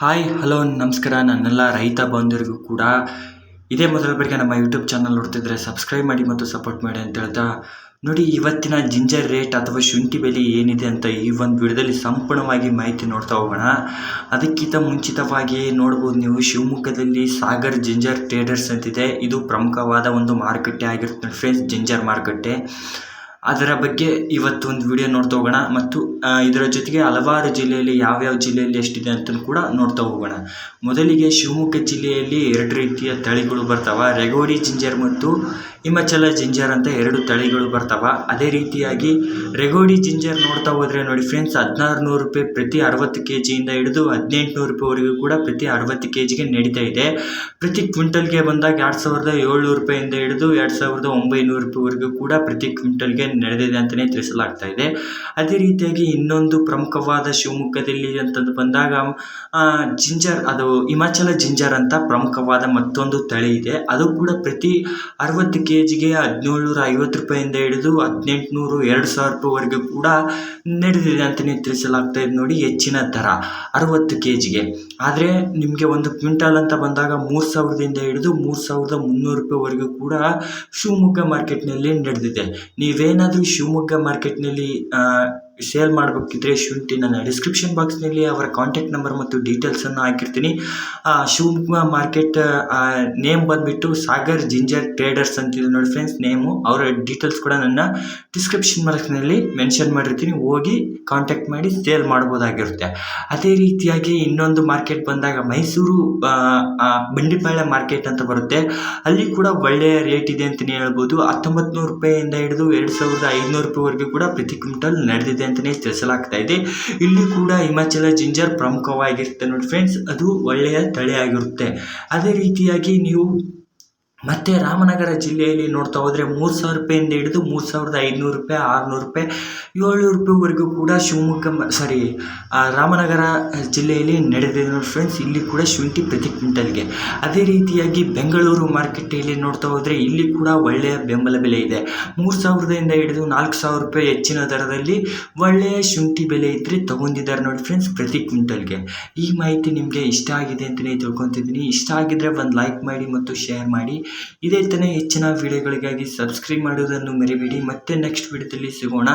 Hi hello ನಮಸ್ಕಾರ. ನನ್ನೆಲ್ಲ ರೈತ ಬಂಧುರಿಗೂ ಕೂಡ ಇದೇ ಮೊದಲ ಬಾರಿಗೆ ನಮ್ಮ ಯೂಟ್ಯೂಬ್ ಚಾನಲ್ ನೋಡ್ತಿದ್ರೆ ಸಬ್ಸ್ಕ್ರೈಬ್ ಮಾಡಿ ಮತ್ತು ಸಪೋರ್ಟ್ ಮಾಡಿ ಅಂತ ಹೇಳ್ತಾ ನೋಡಿ, ಇವತ್ತಿನ ಜಿಂಜರ್ ರೇಟ್ ಅಥವಾ ಶುಂಠಿ ಬೆಲೆ ಏನಿದೆ ಅಂತ ಈ ಒಂದು ವಿಡಿಯೋದಲ್ಲಿ ಸಂಪೂರ್ಣವಾಗಿ ಮಾಹಿತಿ ನೋಡ್ತಾ ಹೋಗೋಣ. ಅದಕ್ಕಿಂತ ಮುಂಚಿತವಾಗಿ ನೋಡ್ಬೋದು ನೀವು, ಶಿವಮೊಗ್ಗದಲ್ಲಿ ಸಾಗರ್ ಜಿಂಜರ್ ಟ್ರೇಡರ್ಸ್ ಅಂತಿದೆ. ಇದು ಪ್ರಮುಖವಾದ ಒಂದು ಮಾರುಕಟ್ಟೆ ಆಗಿರುತ್ತೆ ಫ್ರೆಂಡ್ಸ್ ಜಿಂಜರ್ ಮಾರುಕಟ್ಟೆ. ಅದರ ಬಗ್ಗೆ ಇವತ್ತು ಒಂದು ವಿಡಿಯೋ ನೋಡ್ತಾ ಹೋಗೋಣ ಮತ್ತು ಇದರ ಜೊತೆಗೆ ಹಲವಾರು ಜಿಲ್ಲೆಯಲ್ಲಿ ಯಾವ್ಯಾವ ಜಿಲ್ಲೆಯಲ್ಲಿ ಎಷ್ಟಿದೆ ಅಂತ ಕೂಡ ನೋಡ್ತಾ ಹೋಗೋಣ. ಮೊದಲಿಗೆ ಶಿವಮೊಗ್ಗ ಜಿಲ್ಲೆಯಲ್ಲಿ ಎರಡು ರೀತಿಯ ತಳಿಗಳು ಬರ್ತಾವೆ. ರೆಗೋರಿ ಜಿಂಜರ್ ಮತ್ತು ಹಿಮಾಚಲ ಜಿಂಜರ್ ಅಂತ ಎರಡು ತಳಿಗಳು ಬರ್ತಾವೆ. ಅದೇ ರೀತಿಯಾಗಿ ರೆಗೋಡಿ ಜಿಂಜರ್ ನೋಡ್ತಾ ಹೋದರೆ ನೋಡಿ ಫ್ರೆಂಡ್ಸ್ ಹದಿನಾರು ನೂರು ರೂಪಾಯಿ ಪ್ರತಿ ಅರವತ್ತು ಕೆ ಜಿಯಿಂದ ಹಿಡಿದು ಹದಿನೆಂಟುನೂರು ರೂಪಾಯಿವರೆಗೂ ಕೂಡ ಪ್ರತಿ ಅರವತ್ತು ಕೆ ಜಿಗೆ ನಡೀತಾ ಇದೆ. ಪ್ರತಿ ಕ್ವಿಂಟಲ್ಗೆ ಬಂದಾಗ ಎರಡು ಸಾವಿರದ ಏಳ್ನೂರು ರೂಪಾಯಿಂದ ಹಿಡಿದು ಎರಡು ಸಾವಿರದ ಒಂಬೈನೂರು ರೂಪಾಯಿವರೆಗೂ ಕೂಡ ಪ್ರತಿ ಕ್ವಿಂಟಲ್ಗೆ ನಡೆದಿದೆ ಅಂತಲೇ ತಿಳಿಸಲಾಗ್ತಾ ಇದೆ. ಅದೇ ರೀತಿಯಾಗಿ ಇನ್ನೊಂದು ಪ್ರಮುಖವಾದ ಶಿವಮೊಗ್ಗದಲ್ಲಿ ಅಂತಂದು ಬಂದಾಗ ಜಿಂಜರ್, ಅದು ಹಿಮಾಚಲ ಜಿಂಜರ್ ಅಂತ ಪ್ರಮುಖವಾದ ಮತ್ತೊಂದು ತಳಿ ಇದೆ. ಅದು ಕೂಡ ಪ್ರತಿ ಅರವತ್ತು ಕೆ ಜಿಗೆ ಹದಿನೇಳುನೂರ ಐವತ್ತು ರೂಪಾಯಿಂದ ಹಿಡಿದು ಹದಿನೆಂಟುನೂರು, ಎರಡು ಸಾವಿರ ರೂಪಾಯಿವರೆಗೂ ಕೂಡ ನಡೆದಿದೆ ಅಂತಲೇ ತಿಳಿಸಲಾಗ್ತಾ ಇದೆ ನೋಡಿ ಹೆಚ್ಚಿನ ದರ, ಅರವತ್ತು ಕೆ ಜಿಗೆ ಆದರೆ ನಿಮಗೆ ಒಂದು ಕ್ವಿಂಟಾಲ್ ಅಂತ ಬಂದಾಗ ಮೂರು ಸಾವಿರದಿಂದ ಹಿಡಿದು ಮೂರು ಸಾವಿರದ ಮುನ್ನೂರು ರೂಪಾಯಿವರೆಗೂ ಕೂಡ ಶಿವಮೊಗ್ಗ ಮಾರ್ಕೆಟ್ನಲ್ಲಿ ನಡೆದಿದೆ. ನೀವೇನಾದರೂ ಶಿವಮೊಗ್ಗ ಮಾರ್ಕೆಟ್ನಲ್ಲಿ ಸೇಲ್ ಮಾಡಬೇಕಿದ್ರೆ ಶುಂಠಿ ನನ್ನ ಡಿಸ್ಕ್ರಿಪ್ಷನ್ ಬಾಕ್ಸ್ನಲ್ಲಿ ಅವರ ಕಾಂಟ್ಯಾಕ್ಟ್ ನಂಬರ್ ಮತ್ತು ಡೀಟೇಲ್ಸನ್ನು ಹಾಕಿರ್ತೀನಿ. ಶಿವಮೊಗ್ಗ ಮಾರ್ಕೆಟ್ ನೇಮ್ ಬಂದುಬಿಟ್ಟು ಸಾಗರ್ ಜಿಂಜರ್ ಟ್ರೇಡರ್ಸ್ ಅಂತಿದೆ ನೋಡಿ ಫ್ರೆಂಡ್ಸ್ ನೇಮು ಅವರ ಡೀಟೇಲ್ಸ್ ಕೂಡ ನನ್ನ ಡಿಸ್ಕ್ರಿಪ್ಷನ್ ಬಾಕ್ಸ್ನಲ್ಲಿ ಮೆನ್ಷನ್ ಮಾಡಿರ್ತೀನಿ. ಹೋಗಿ ಕಾಂಟ್ಯಾಕ್ಟ್ ಮಾಡಿ ಸೇಲ್ ಮಾಡ್ಬೋದಾಗಿರುತ್ತೆ. ಅದೇ ರೀತಿಯಾಗಿ ಇನ್ನೊಂದು ಮಾರ್ಕೆಟ್ ಬಂದಾಗ ಮೈಸೂರು ಬಂಡಿಪಾಳ್ಯ ಮಾರ್ಕೆಟ್ ಅಂತ ಬರುತ್ತೆ. ಅಲ್ಲಿ ಕೂಡ ಒಳ್ಳೆಯ ರೇಟ್ ಇದೆ ಅಂತಲೇ ಹೇಳ್ಬೋದು. ಹತ್ತೊಂಬತ್ತು ನೂರು ರೂಪಾಯಿಯಿಂದ ಹಿಡಿದು ಎರಡು ಸಾವಿರದ ಐದುನೂರು ರೂಪಾಯಿವರೆಗೂ ಕೂಡ ಪ್ರತಿ ಕ್ವಿಂಟಲ್ ನಡೆದಿದೆ ಅಂತಲೇ ತಿಳಿಸಲಾಗ್ತಾ ಇದೆ. ಇಲ್ಲಿ ಕೂಡ ಹಿಮಾಚಲ ಜಿಂಜರ್ ಪ್ರಮುಖವಾಗಿರುತ್ತೆ ನೋಡಿ ಫ್ರೆಂಡ್ಸ್ ಅದು ಒಳ್ಳೆಯ ತಳಿ ಆಗಿರುತ್ತೆ. ಅದೇ ರೀತಿಯಾಗಿ ನೀವು ಮತ್ತೆ ರಾಮನಗರ ಜಿಲ್ಲೆಯಲ್ಲಿ ನೋಡ್ತಾ ಹೋದರೆ ಮೂರು ಸಾವಿರ ರೂಪಾಯಿಂದ ಹಿಡಿದು ಮೂರು ಸಾವಿರದ ಐದುನೂರು ರೂಪಾಯಿ, ಆರುನೂರು ರೂಪಾಯಿ, ಏಳ್ನೂರು ರೂಪಾಯಿವರೆಗೂ ಕೂಡ ಶಿವಮೊಗ್ಗ ಸಾರಿ ರಾಮನಗರ ಜಿಲ್ಲೆಯಲ್ಲಿ ನಡೆದಿದೆ ನೋಡಿ ಫ್ರೆಂಡ್ಸ್ ಇಲ್ಲಿ ಕೂಡ ಶುಂಠಿ ಪ್ರತಿ ಕ್ವಿಂಟಲ್ಗೆ. ಅದೇ ರೀತಿಯಾಗಿ ಬೆಂಗಳೂರು ಮಾರ್ಕೆಟಲ್ಲಿ ನೋಡ್ತಾ ಹೋದರೆ ಇಲ್ಲಿ ಕೂಡ ಒಳ್ಳೆಯ ಬೆಂಬಲ ಬೆಲೆ ಇದೆ. ಮೂರು ಸಾವಿರದಿಂದ ಹಿಡಿದು ನಾಲ್ಕು ಸಾವಿರ ರೂಪಾಯಿ ಹೆಚ್ಚಿನ ದರದಲ್ಲಿ ಒಳ್ಳೆಯ ಶುಂಠಿ ಬೆಲೆ ಇದ್ದರೆ ತೊಗೊಂಡಿದ್ದಾರೆ ನೋಡಿ ಫ್ರೆಂಡ್ಸ್ ಪ್ರತಿ ಕ್ವಿಂಟಲ್ಗೆ. ಈ ಮಾಹಿತಿ ನಿಮಗೆ ಇಷ್ಟ ಆಗಿದೆ ಅಂತಲೇ ತಿಳ್ಕೊತಿದ್ದೀನಿ. ಇಷ್ಟ ಆಗಿದ್ದರೆ ಒಂದು ಲೈಕ್ ಮಾಡಿ ಮತ್ತು ಶೇರ್ ಮಾಡಿ. ಇದೇ ತಾನೇ ಹೆಚ್ಚಿನ ವಿಡಿಯೋಗಳಿಗಾಗಿ ಸಬ್ಸ್ಕ್ರೈಬ್ ಮಾಡುವುದನ್ನು ಮರಿಬೇಡಿ. ಮತ್ತೆ ನೆಕ್ಸ್ಟ್ ವಿಡಿಯೋದಲ್ಲಿ ಸಿಗೋಣ.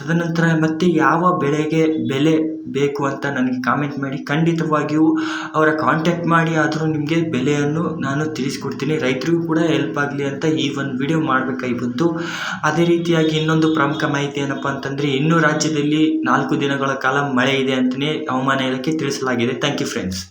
ತದನಂತರ ಮತ್ತೆ ಯಾವ ಬೆಳೆಗೆ ಬೆಲೆ ಬೇಕು ಅಂತ ನನಗೆ ಕಾಮೆಂಟ್ ಮಾಡಿ. ಖಂಡಿತವಾಗಿಯೂ ಅವರ ಕಾಂಟ್ಯಾಕ್ಟ್ ಮಾಡಿ, ಆದರೂ ನಿಮಗೆ ಬೆಲೆಯನ್ನು ನಾನು ತಿಳಿಸ್ಕೊಡ್ತೀನಿ. ರೈತರಿಗೂ ಕೂಡ ಹೆಲ್ಪ್ ಆಗಲಿ ಅಂತ ಈ ಒಂದು ವಿಡಿಯೋ ಮಾಡಬೇಕಾಗಿ ಬಂತು ಅದೇ ರೀತಿಯಾಗಿ ಇನ್ನೊಂದು ಪ್ರಮುಖ ಮಾಹಿತಿ ಏನಪ್ಪ ಅಂತಂದರೆ, ಇನ್ನೂ ರಾಜ್ಯದಲ್ಲಿ ನಾಲ್ಕು ದಿನಗಳ ಕಾಲ ಮಳೆ ಇದೆ ಅಂತಲೇ ಹವಾಮಾನ ಇಲಾಖೆ ತಿಳಿಸಲಾಗಿದೆ. Thank you friends